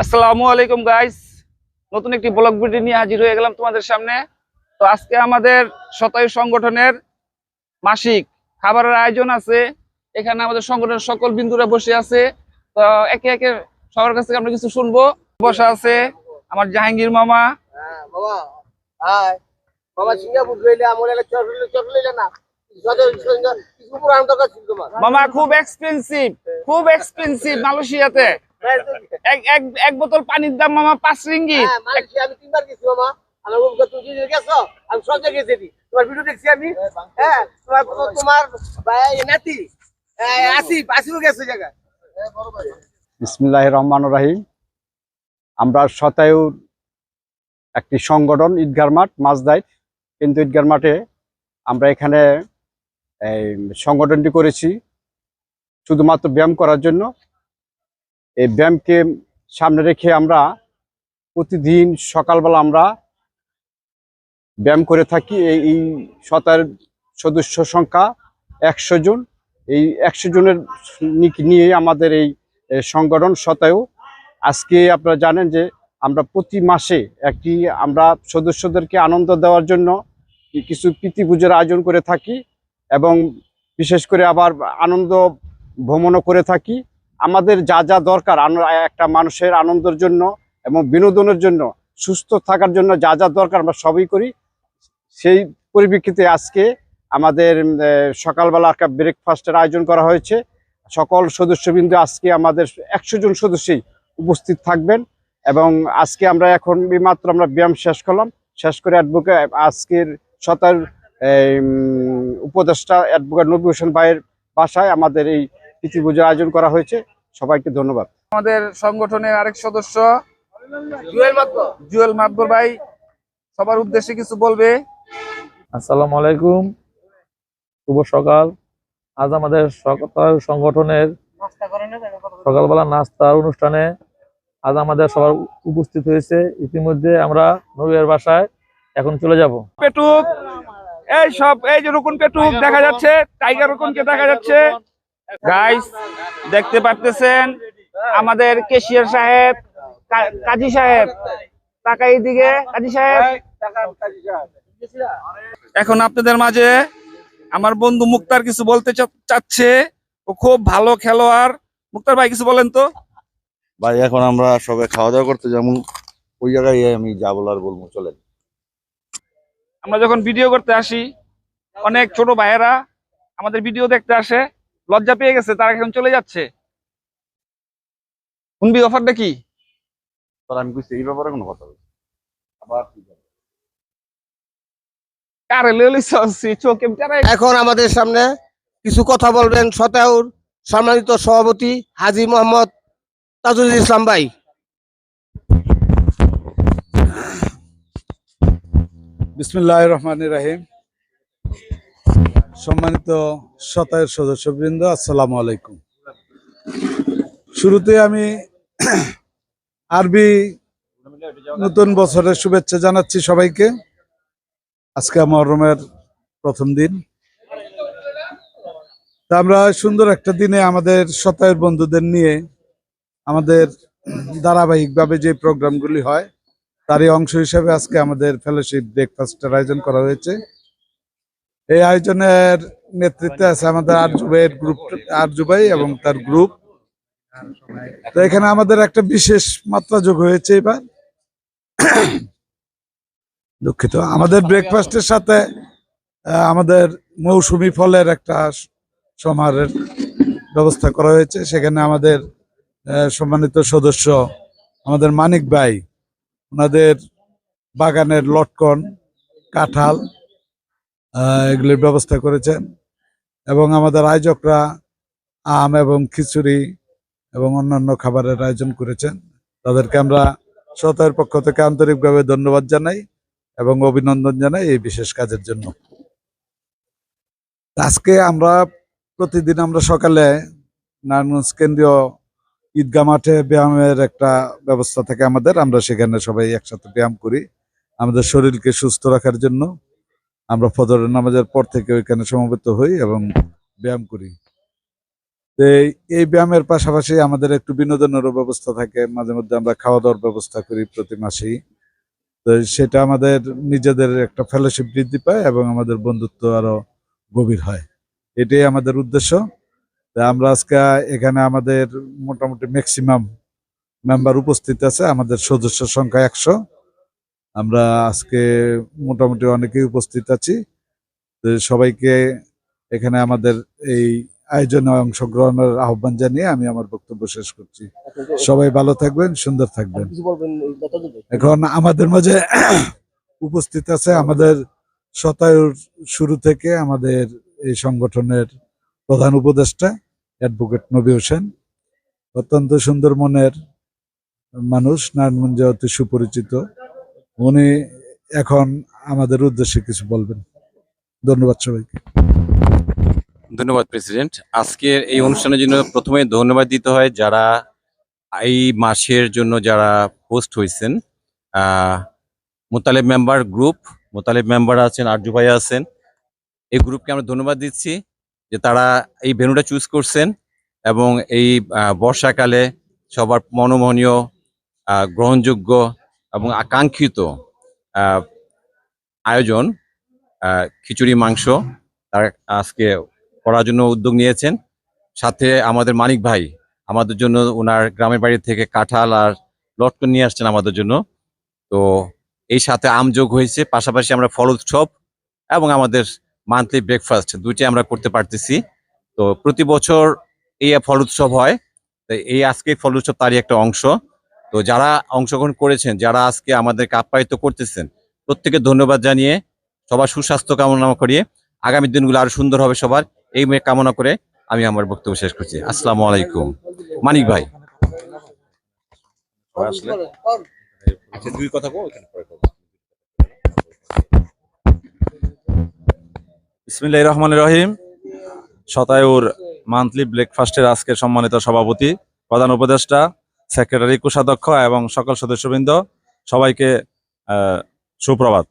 আসসালামু আলাইকুম গাইস নতুন একটি ব্লগ ভিডিও নিয়ে হাজির হয়ে গেলাম তোমাদের সামনে। তো আজকে আমাদের শতায়ু সংগঠনের মাসিক খাবারের আয়োজন আছে। এখানে আমাদের সংগঠনের সকল বিন্দুরা বসে আছে। তো একে একে সবার কাছ থেকে আমরা কিছু শুনব। বসা আছে আমার জাহাঙ্গীর মামা। মামা। খুব এক্সপেন্সিভ খুব এক্সপেন্সিভ মালয়েশিয়াতে। এক এক এক বোতল পানির দাম মামা পাঁচ রিঙ্গিত হ্যাঁ আমি তিনবার গেছি মামা। আমার তুমি গেছো? আমি সব জায়গায় গেছি তোমার ভিডিও দেখছি আমি? হ্যাঁ তোমার তোমার ভাই নাতি হ্যাঁ, আসিফ আসিফও গেছে জায়গায়। বিসমিল্লাহ রহমান রাহিম। আমরা শতায়ুর একটি সংগঠন ঈদগার মাঠ মাছদাইট কিন্তু ঈদগার মাঠে আমরা এখানে এই সংগঠনটি করেছি শুধুমাত্র ব্যায়াম করার জন্য। এই ব্যায়ামকে সামনে রেখে আমরা প্রতিদিন সকালবেলা আমরা ব্যায়াম করে থাকি। এই শতায়ের সদস্য সংখ্যা একশো জন। এই একশো জনের নিয়ে আমাদের এই সংগঠন শতায়ু আজকে আপনারা জানেন যে আমরা প্রতি মাসে একটি আমরা সদস্যদেরকে আনন্দ দেওয়ার জন্য কিছু প্রীতি পুজোর আয়োজন করে থাকি এবং বিশেষ করে আবার আনন্দ ভ্রমণও করে থাকি। আমাদের যা যা দরকার একটা মানুষের আনন্দের জন্য এবং বিনোদনের জন্য সুস্থ থাকার জন্য যা যা দরকার আমরা সবই করি। সেই পরিপ্রেক্ষিতে আজকে আমাদের সকালবেলা একটা ব্রেকফাস্টের আয়োজন করা হয়েছে। সকল সদস্যবৃন্দ আজকে আমাদের একশো জন সদস্যই উপস্থিত থাকবেন এবং আজকে আমরা এখন মাত্র আমরা ব্যায়াম শেষ করলাম। শেষ করে অ্যাডভোকেট আজকের উম, উপদেষ্টা অ্যাডভোকেট নবী হোসেন ভাইয়ের বাসায় আমাদের এই তিথি পুজোর আয়োজন করা হয়েছে। সবাইকে ধন্যবাদ। আমাদের সংগঠনের আরেক সদস্য জুয়েল জুয়েল ভাই সবার উদ্দেশ্যে কিছু বলবে? আসসালামু আলাইকুম শুভ সকাল। আজ আমাদের সকাল সংগঠনের সকালবেলা নাস্তার অনুষ্ঠানে আজ আমাদের সবার উপস্থিত হয়েছে। ইতিমধ্যে আমরা নবীর বাসায় এখন চলে যাব। পেটুক এই সব এই যে রুকুন পেটুক দেখা যাচ্ছে টাইগার রুকুনকে দেখা যাচ্ছে। গাইস দেখতে পারতেছেন আমাদের কেশিয়ার সাহেব কাজী সাহেব। টাকা এইদিকে কাজী সাহেব। এখন আপনাদের মাঝে আমার বন্ধু মুক্তার কিছু বলতে চাচ্ছে। ও খুব ভালো খেলোয়াড়। মুক্তার ভাই কিছু বলেন তো। ভাই এখন আমরা সবাই খাওয়া দাওয়া করতে যাব। ওই জায়গায় আমি যা বলার বলব চলেন। আমরা যখন ভিডিও করতে আসি অনেক ছোট ভাইয়েরা আমাদের ভিডিও দেখতে আসে। লজ্জা পেয়ে গেছে তারা এখন চলে যাচ্ছে। শুনবি অফারটা কি? আমি বুঝছি এই ব্যাপারে কোনো কথা বলছি আবার এখন আমাদের সামনে কিছু কথা বলবেন শতাউর সম্মানিত সভাপতি হাজি মোহাম্মদ তাজুল ইসলাম ভাই। বিসমিল্লাহ রহমান রাহিম। সম্মানিত শতায়ের সদস্যবৃন্দ, আসসালামু আলাইকুম। শুরুতে আমি আরবি নতুন বছরের শুভেচ্ছা জানাচ্ছি সবাইকে। আজকে মহরমের প্রথম দিন। তা আমরা সুন্দর একটা দিনে আমাদের শতায়ের বন্ধুদের নিয়ে আমাদের ধারাবাহিকভাবে যে প্রোগ্রামগুলি হয়, তারই অংশ হিসেবে আজকে আমাদের ফেলোশিপ ব্রেকফাস্টের আয়োজন করা হয়েছে। এই আয়োজনের নেতৃত্বে আছে আমাদের আরজুবাইয়ের গ্রুপ আরজুবাই এবং তার গ্রুপ তো এখানে আমাদের একটা বিশেষ মাত্রা যোগ হয়েছে এবার। দুঃখিত। আমাদের ব্রেকফাস্টের সাথে আমাদের মৌসুমি ফলের একটা স- সমাহারের ব্যবস্থা করা হয়েছে। সেখানে আমাদের সম্মানিত সদস্য আমাদের মানিক ভাই, ওনাদের বাগানের লটকন, কাঁঠাল এগুলির ব্যবস্থা করেছেন। এবং আমাদের আয়োজকরা আম এবং খিচুড়ি এবং অন্যান্য খাবারের আয়োজন করেছেন। তাদেরকে আমরা শতের পক্ষ থেকে আন্তরিকভাবে ধন্যবাদ জানাই এবং অভিনন্দন জানাই এই বিশেষ কাজের জন্য। আজকে আমরা প্রতিদিন আমরা সকালে নারায়ণগঞ্জ কেন্দ্রীয় ঈদগা মাঠে ব্যায়ামের একটা ব্যবস্থা থাকে আমাদের। আমরা সেখানে সবাই একসাথে ব্যায়াম করি। আমাদের শরীরকে সুস্থ রাখার জন্য আমরা ফজরের নামাজের পর থেকে ওইখানে সমবেত হই এবং ব্যায়াম করি। তো এই- ব্যায়ামের পাশাপাশি আমাদের একটু বিনোদনেরও ব্যবস্থা থাকে। মাঝে মধ্যে আমরা খাওয়া দাওয়ার ব্যবস্থা করি প্রতি মাসেই। তো সেটা আমাদের নিজেদের একটা ফেলোশিপ বৃদ্ধি পায় এবং আমাদের বন্ধুত্ব আরও গভীর হয়। এটাই আমাদের উদ্দেশ্য। আমরা আজকে এখানে আমাদের মোটামুটি ম্যাক্সিমাম মেম্বার উপস্থিত আছে। আমাদের সদস্য সংখ্যা একশো। আমরা আজকে মোটামুটি অনেকেই উপস্থিত আছি। তো সবাইকে এখানে আমাদের এই আয়োজনে অংশগ্রহণের আহ্বান জানিয়ে আমি আমার বক্তব্য শেষ করছি। সবাই ভালো থাকবেন সুন্দর থাকবেন। এখন আমাদের মাঝে উপস্থিত আছে আমাদের শতায়ুর শুরু থেকে আমাদের এই সংগঠনের প্রধান উপদেষ্টা অ্যাডভোকেট নবী হোসেন। অত্যন্ত সুন্দর মনের মানুষ নারায়ণগঞ্জে অতি সুপরিচিত। উনি এখন আমাদের উদ্দেশ্যে কিছু বলবেন। ধন্যবাদ সবাইকে। ধন্যবাদ প্রেসিডেন্ট আজকের এই অনুষ্ঠানের জন্য প্রথমে ধন্যবাদ দিতে হয় যারা এই মাসের জন্য যারা হোস্ট হয়েছেন। Motaleb member group Motaleb member আছেন আরজু ভাই আছেন। এই গ্রুপকে আমরা ধন্যবাদ দিচ্ছি যে তারা এই ভেন্যুটা চুজ করছেন এবং এই বর্ষাকালে সবার মনোমহনীয় আহ, গ্রহণযোগ্য এবং আকাঙ্ক্ষিত আয়োজন খিচুড়ি, মাংস তারা আজকে করার জন্য উদ্যোগ নিয়েছেন। সাথে আমাদের মানিক ভাই আমাদের জন্য ওনার গ্রামের বাড়ি থেকে কাঁঠাল আর লটকন নিয়ে আসছেন আমাদের জন্য। তো এই সাথে আম যোগ হয়েছে, পাশাপাশি আমরা ফল উৎসব এবং আমাদের মান্থলি ব্রেকফাস্ট দুইটাই আমরা করতে পারতেছি। তো প্রতি বছর এই ফল উৎসব হয় এই আজকে ফল উৎসব তারই একটা অংশ। তো যারা অংশগ্রহণ করেছেন যারা আজকে আমাদেরকে আপ্যায়িত করতেছেন প্রত্যেকে ধন্যবাদ জানিয়ে সবার সুস্বাস্থ্য কামনা করিয়ে আগামী দিনগুলো আরও সুন্দর হবে সবার। এই মেয়ে কামনা করে আমি আমার বক্তব্য শেষ করছি। আসসালামু আলাইকুম। মানিক ভাই। আচ্ছা দুই কথা বল রহমান রহিম। শতায়ুর মান্থলি ব্রেকফাস্টের আজকের সম্মানিত সভাপতি প্রধান উপদেষ্টা সেক্রেটারি কোষাধ্যক্ষ এবং সকল সদস্যবৃন্দ সবাইকে সুপ্রভাত।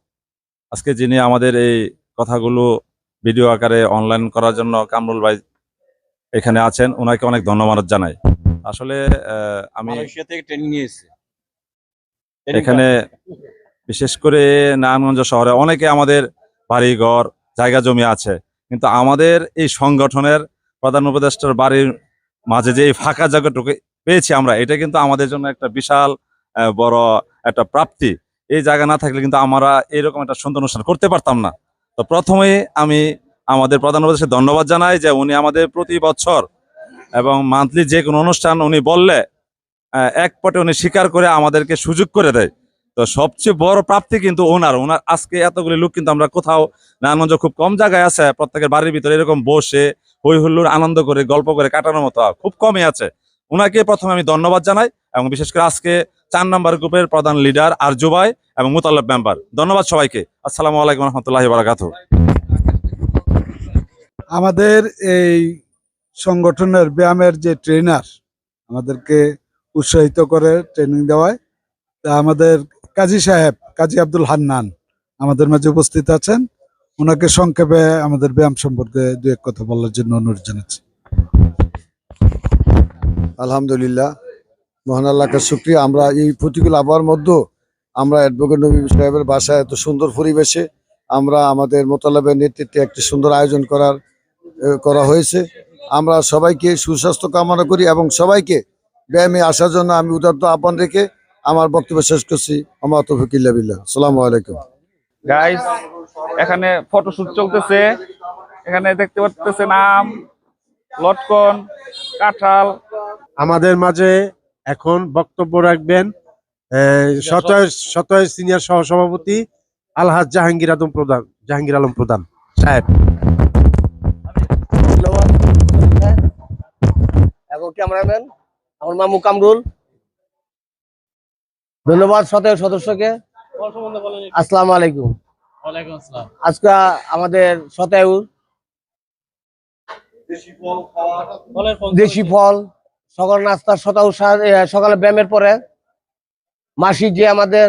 আজকে যিনি আমাদের এই কথাগুলো ভিডিও আকারে অনলাইন করার জন্য কামরুল ভাই এখানে আছেন ওনাকে অনেক ধন্যবাদ জানাই। আসলে আমি এখানে বিশেষ করে নারায়ণগঞ্জ শহরে অনেকে আমাদের বাড়িঘর জায়গা জমি আছে কিন্তু আমাদের এই সংগঠনের প্রধান উপদেষ্টার বাড়ির মাঝে যে এই ফাঁকা জায়গাটুকু পেয়েছি আমরা। এটা কিন্তু আমাদের জন্য একটা বিশাল বড় একটা প্রাপ্তি। এই জায়গা না থাকলে কিন্তু আমরা এরকম একটা সুন্দর অনুষ্ঠান করতে পারতাম না। তো প্রথমেই আমি আমাদের প্রধান উপদেষ্টা ধন্যবাদ জানাই যে উনি আমাদের প্রতি বছর এবং মান্থলি যে কোনো অনুষ্ঠান উনি বললে এক পটে উনি স্বীকার করে আমাদেরকে সুযোগ করে দেয়। তো সবচেয়ে বড় প্রাপ্তি কিন্তু ওনার। ওনার আজকে এতগুলি লোক কিন্তু আমরা কোথাও, নারায়ণগঞ্জ খুব কম জায়গায় আছে, প্রত্যেকের বাড়ির ভিতরে এরকম বসে, হই হুল্লোড় আনন্দ করে, গল্প করে কাটানোর মতো, খুব কমই আছে। ওনাকে প্রথমে আমি ধন্যবাদ জানাই এবং বিশেষ করে আজকে চার নম্বর গ্রুপের প্রধান লিডার আরজু ভাই এবং মুতাল্লাব মেম্বার। ধন্যবাদ সবাইকে। আসসালামু আলাইকুম রহমতুল্লাহ বারাকাতু আমাদের এই সংগঠনের ব্যায়ামের যে ট্রেনার আমাদেরকে উৎসাহিত করে ট্রেনিং দেওয়ায়, তা আমাদের কাজী সাহেব, কাজী আব্দুল হান্নান আমাদের মাঝে উপস্থিত আছেন। ওনাকে সংক্ষেপে আমাদের ব্যায়াম সম্পর্কে দু এক কথা বলার জন্য অনুরোধ জানাচ্ছি। আলহামদুলিল্লাহ। মহান আল্লাহকে শুক্রিয়া। আমরা এই প্রতিকূল আবহাওয়ার মধ্যে আমরা অ্যাডভোকেট নবী সাহেবের বাসায় এত সুন্দর পরিবেশে আমরা আমাদের মোতালেবের নেতৃত্বে একটি সুন্দর আয়োজন করার করা হয়েছে। আমরা সবাইকে সুস্বাস্থ্য কামনা করি এবং সবাইকে ব্যায়ামে আসার জন্য আমি উদার্ত আহ্বান রেখে আমার বক্তব্য শেষ করছি। আমার তফিকিল্লা বিল্লাহ। সালাম আলাইকুম। গাইস এখানে ফটোশুট চলতেছে। এখানে দেখতে পাচ্ছেন আম, লটকন, কাঁঠাল আমাদের মাঝে এখন বক্তব্য রাখবেন শতয় শতয় সিনিয়র সহসভাপতি আলহাজ জাহাঙ্গীর আদম প্রধান জাহাঙ্গীর আলম প্রধান সাহেব। ধন্যবাদ। ক্যামেরাম্যান আমার মামু কামরুল। ধন্যবাদ সতেরো সদস্যকে। আসসালামু আলাইকুম। আজকে আমাদের শতায়ুর দেশি ফল। সকাল নাস্তার শতায়ু সকালে ব্যায়ামের পরে মাসিক যে আমাদের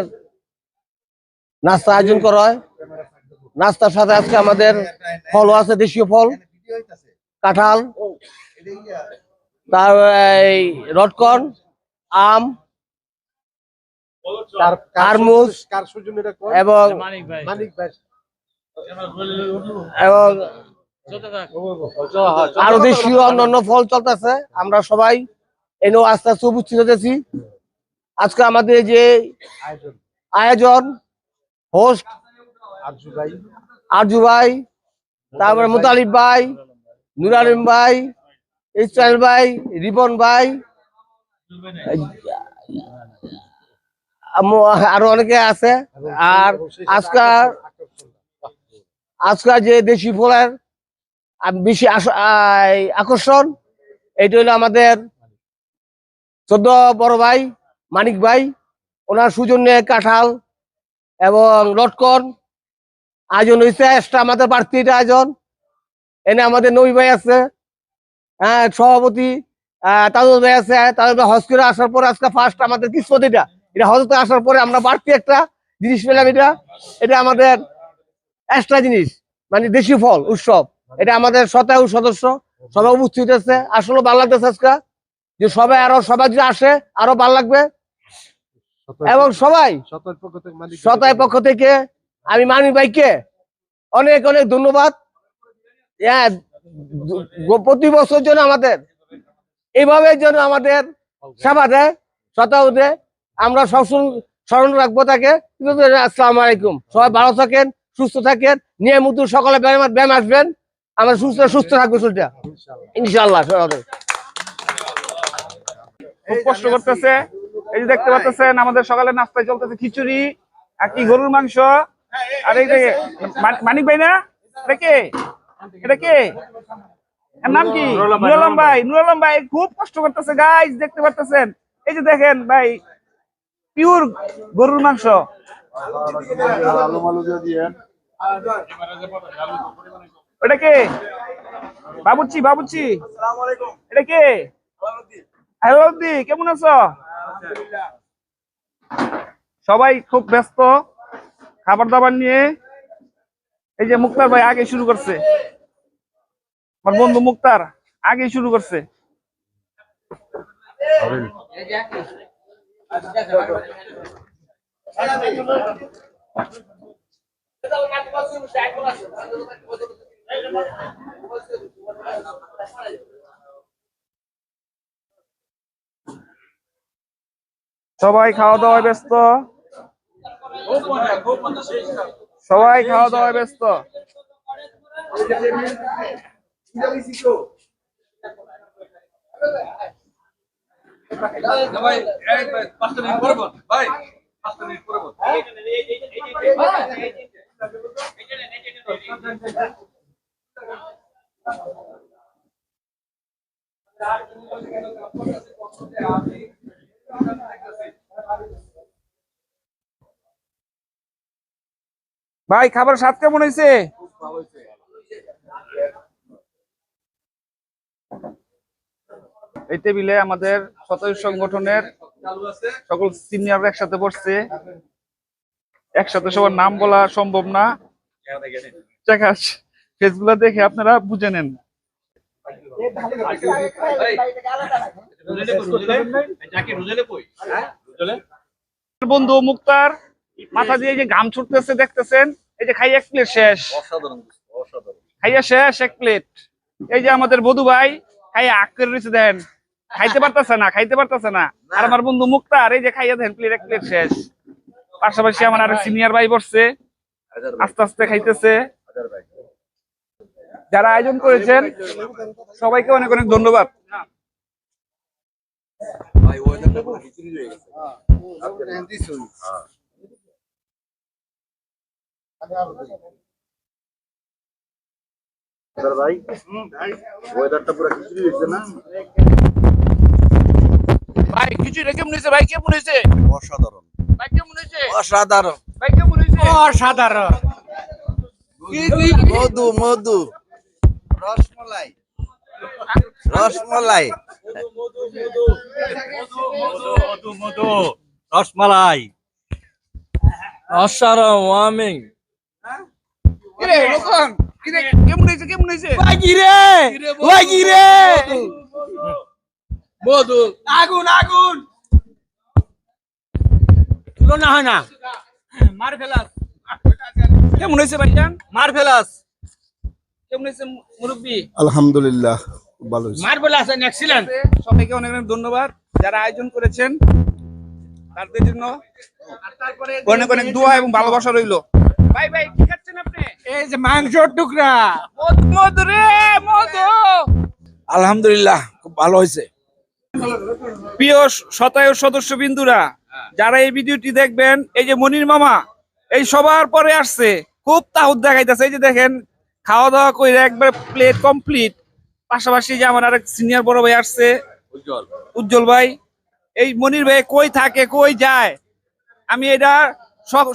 নাস্তা আয়োজন করা হয় নাস্তার সাথে আজকে আমাদের ফলও আছে দেশীয় ফল কাঁঠাল তার এই রটকন আম এবং আরও দেশীয় অন্যান্য ফল চলতেছে আমরা সবাই এনে আস্তে আস্তে উপস্থিত হতেছি আজকে আমাদের যে আয়োজন হোস্ট আরজু ভাই তারপরে মুতালিব ভাই নুর আলিম ভাই ইসমাইল ভাই রিপন ভাই আরও অনেকে আছে আর আজকাল আজকাল যে দেশি ফলের বেশি আকর্ষণ। এটা হলো আমাদের চোদ্দ বড় ভাই, মানিক ভাই। ওনার সুজন্যে কাঁঠাল এবং লটকন। আয়োজন হয়েছে এক্সট্রা আমাদের বাড়তি আয়োজন। এনে আমাদের নবী ভাই আছে হ্যাঁ সভাপতি তাজুল ভাই আছে ভাই হজ করে আসার পরে আজকে ফার্স্ট আমাদের কিসমত এটা। এটা হজতে আসার পরে আমরা বাড়তি একটা জিনিস পেলাম এটা। এটা আমাদের এক্সট্রা জিনিস মানে দেশি ফল, উৎসব। এটা আমাদের শতায়ু সদস্য সবাই উপস্থিত আছে। আসলে ভালো লাগতেছে আজকে যে সবাই আরও সবাই যদি আসে আরও ভালো লাগবে। এবং সবাই শতর পক্ষ থেকে শতায় পক্ষ থেকে আমি মানি ভাইকে অনেক অনেক ধন্যবাদ। হ্যাঁ, প্রতি বছর জন্য আমাদের এইভাবে যেন আমাদের সেবা দেয় শতাও দেয় আমরা সবসময় স্মরণ রাখব তাকে। আসসালামু আলাইকুম। সবাই ভালো থাকেন সুস্থ থাকেন। নিয়মিত সকালে ব্যায়াম ব্যায়াম আসবেন। আমরা সুস্থ সুস্থ থাকব শরীরটা। ইনশাল্লাহ খুব কষ্ট করতেছে। এই যে দেখতে পাচ্ছেন আমাদের সকালে নাস্তায় চলতেছে খিচুড়ি আর কি গরুর মাংস। আর এই যে মানিক ভাই না? এটা কে? এটা কে? এর নাম কি? নুর আলম ভাই নুর আলম ভাই খুব কষ্ট করতেছে। গাইজ দেখতে পাচ্ছেন। এই যে দেখেন ভাই পিওর গরুর মাংস। ওটা কে? বাবুচ্চি বাবুচ্চি এটা কে? হ্যালো কেমন আছো? সবাই খুব ব্যস্ত খাবার দাবার নিয়ে। এই যে মুক্তার ভাই আগে শুরু করছে। আমার বন্ধু মুক্তার আগে শুরু করছে। সবাই খাওয়া দাওয়ায় ব্যস্ত? সবাই খাওয়া দাওয়ায় ব্যস্ত? ভাই খাবার স্বাদ কেমন হয়েছে? এই টেবিলে আমাদের সতর্ক সংগঠনের সকল সিনিয়র একসাথে বসছে। একসাথে সবার নাম বলা সম্ভব না। ফেসগুলো দেখে আপনারা বুঝে নেন। বন্ধু মুক্তার মাথা দিয়ে এই যে ঘাম ছুটতেছে দেখতেছেন? এই যে খাই এক প্লেট শেষ। খাইয়া শেষ এক প্লেট। এই যে আমাদের বধু ভাই খাইয়া আক করে রয়েছে দেন খাইতে পারতেছে না খাইতে পারতেছে না। আর আমার বন্ধু মুক্তার এই যে খাইয়া দেন প্লেট এক প্লেট শেষ। পাশাপাশি আমার আর সিনিয়র ভাই। বসছে। আস্তে আস্তে খাইতেছে। যারা আয়োজন করেছেন সবাইকে অনেক অনেক ধন্যবাদ। ভাই খিচুড়ি কেমন হয়েছে? ভাই কেমন হয়েছে? অসাধারণ। ভাই কেমন হয়েছে? অসাধারণ। ভাই কেমন হয়েছে? অসাধারণ। মধু মধু। রসমলাই। রসমলাই। ওয়ামিং কিরে কিরে কেমন হয়েছে কেমন হয়েছে? লাগিরে লাগিরে। মধু আগুন আগুন। তুলনা হয় না। মার ফেলাস কেমন হয়েছে ভাইজান? মার ফেলাস কেমন হয়েছে মুরব্বী? আলহামদুলিল্লাহ খুব ভালো হয়েছে। মার ফেলাস এক্সিলেন্ট সবাইকে অনেক অনেক ধন্যবাদ। যারা আয়োজন করেছেন তাদের জন্য অনেক অনেক দোয়া এবং ভালোবাসা রইল। ভাই ভাই কি খাচ্ছেন আপনি? এই যে মাংসর টুকরা। মধু রে মধু। আলহামদুলিল্লাহ খুব ভালো হয়েছে। প্রিয় শতায়ু সদস্য বিন্দুরা যারা এই ভিডিওটি দেখবেন এই যে মনির মামা এই সবার পরে আসছে খুব তাহুদ দেখাইতেছে। এই যে দেখেন খাওয়া দাওয়া করে একবার প্লেট কমপ্লিট পাশাপাশি যে আমার আরেক সিনিয়র বড় ভাই আসছে উজ্জ্বল। ভাই এই মনির ভাই কই থাকে কই যায়? আমি এটা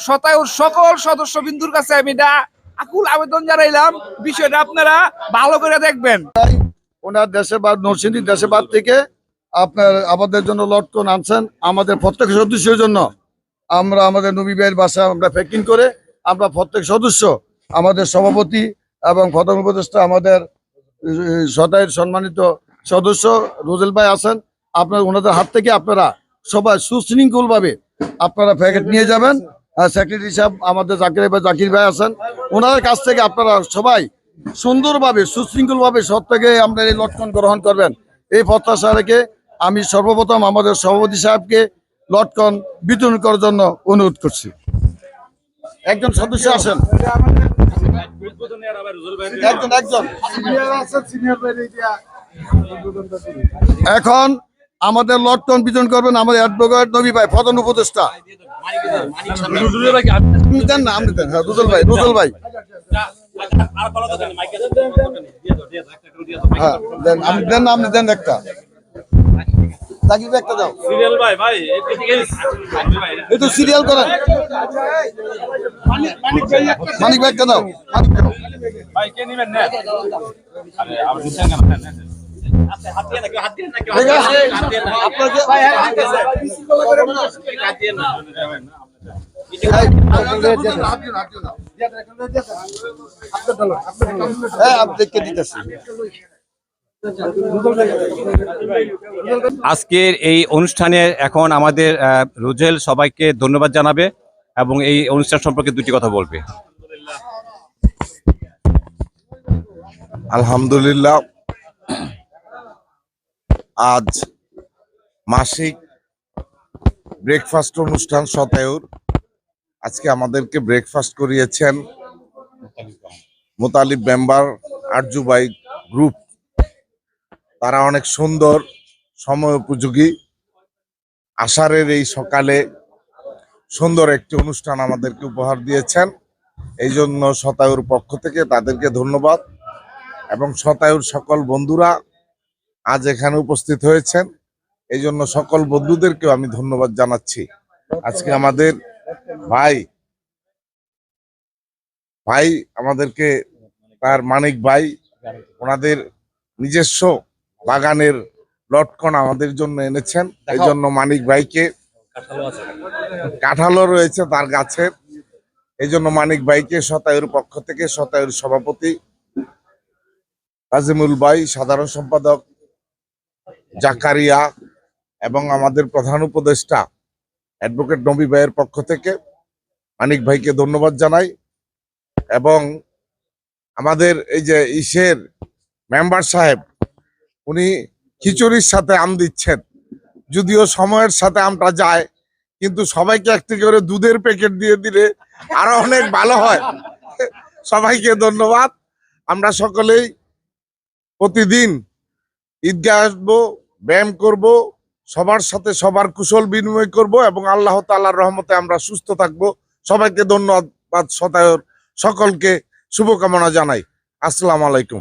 শতায়ুর সকল সদস্য বিন্দুর কাছে আমি এটা আকুল আবেদন জানাইলাম। বিষয়টা আপনারা ভালো করে দেখবেন। ওনার দেশে বা নরসিংদী দেশে বাদ থেকে আপনার আমাদের জন্য লটকন আনছেন আমাদের প্রত্যেক সদস্যের জন্য। আমরা আমাদের নবী ভাইয়ের বাসায় আমরা প্যাকিং করে আমরা প্রত্যেক সদস্য আমাদের সভাপতি এবং প্রধান উপদেষ্টা আমাদের সদায়ের সম্মানিত সদস্য রোজেল ভাই আছেন। আপনার ওনাদের হাত থেকে আপনারা সবাই সুশৃঙ্খলভাবে আপনারা প্যাকেট নিয়ে যাবেন। সেক্রেটারি সাহেব, আমাদের জাকির ভাই জাকির ভাই আছেন। ওনাদের কাছ থেকে আপনারা সবাই সুন্দরভাবে, সুশৃঙ্খলভাবে থেকে আমরা এই লটকন গ্রহণ করবেন। এই প্রত্যাশা রেখে আমি সর্বপ্রথম আমাদের সভাপতি সাহেবকে লটকন বিতরণ করার জন্য অনুরোধ করছি। একজন সদস্য আসেন। একজন একজন। এখন আমাদের লটকন বিজন করবেন আমাদের অ্যাডভোকেট নবী ভাই প্রধান উপদেষ্টা। আপনি দেন না আপনি দেন। হ্যাঁ রুজল ভাই রুজল ভাই। হ্যাঁ দেন আপনি দেন না আপনি দেন একটা। জাকির ভাই একটা দাও। সিরিয়াল ভাই ভাই একটু সিরিয়াল। করেন। মানিক ভাই একটা দাও। ভাই। কে নিবেন? না আরে আমার কেন। হ্যাঁ, দিতেছি। আজকের এই অনুষ্ঠানে এখন আমাদের রুজেল সবাইকে ধন্যবাদ জানাবে এবং এই অনুষ্ঠান সম্পর্কে দুটি কথা বলবে। আলহামদুলিল্লাহ। আজ মাসিক ব্রেকফাস্ট অনুষ্ঠান শতায়ুর আজকে আমাদেরকে ব্রেকফাস্ট করিয়েছেন মোতালিব মেম্বার আরজুবাই গ্রুপ তারা অনেক সুন্দর, সময় উপযোগী। আষাঢ়ের এই সকালে সুন্দর একটি অনুষ্ঠান আমাদেরকে উপহার দিয়েছেন। এই জন্য শতায়ুর পক্ষ থেকে তাদেরকে ধন্যবাদ। এবং শতায়ুর সকল বন্ধুরা আজ এখানে উপস্থিত হয়েছেন। এই জন্য সকল বন্ধুদেরকেও আমি ধন্যবাদ জানাচ্ছি। আজকে আমাদের ভাই ভাই আমাদেরকে, তার মানিক ভাই, ওনাদের নিজস্ব বাগানের লটকন আমাদের জন্য এনেছেন। এই জন্য মানিক ভাইকে কাঁঠালও রয়েছে তার গাছের এই জন্য মানিক ভাইকে শতায়ুর পক্ষ থেকে শতায়ুর সভাপতি কাজিমুল ভাই সাধারণ সম্পাদক জাকারিয়া এবং আমাদের প্রধান উপদেষ্টা অ্যাডভোকেট নবী ভাইয়ের পক্ষ থেকে মানিক ভাইকে ধন্যবাদ জানাই এবং আমাদের এই যে ইসের মেম্বার সাহেব উনি খিচুড়ির সাথে আম দিচ্ছেন। যদিও সময়ের সাথে আমটা যায়, কিন্তু সবাইকে একটি করে দুধের প্যাকেট দিয়ে দিলে আরও অনেক ভালো হয়। সবাইকে ধন্যবাদ। আমরা সকলেই প্রতিদিন ঈদগাহ আসব, ব্যায়াম করব, সবার সাথে সবার কুশল বিনিময় করব এবং আল্লাহ তাআলার রহমতে আমরা সুস্থ থাকব। সবাইকে ধন্যবাদ শতায়র সকলকে শুভকামনা জানাই। আসসালামু আলাইকুম।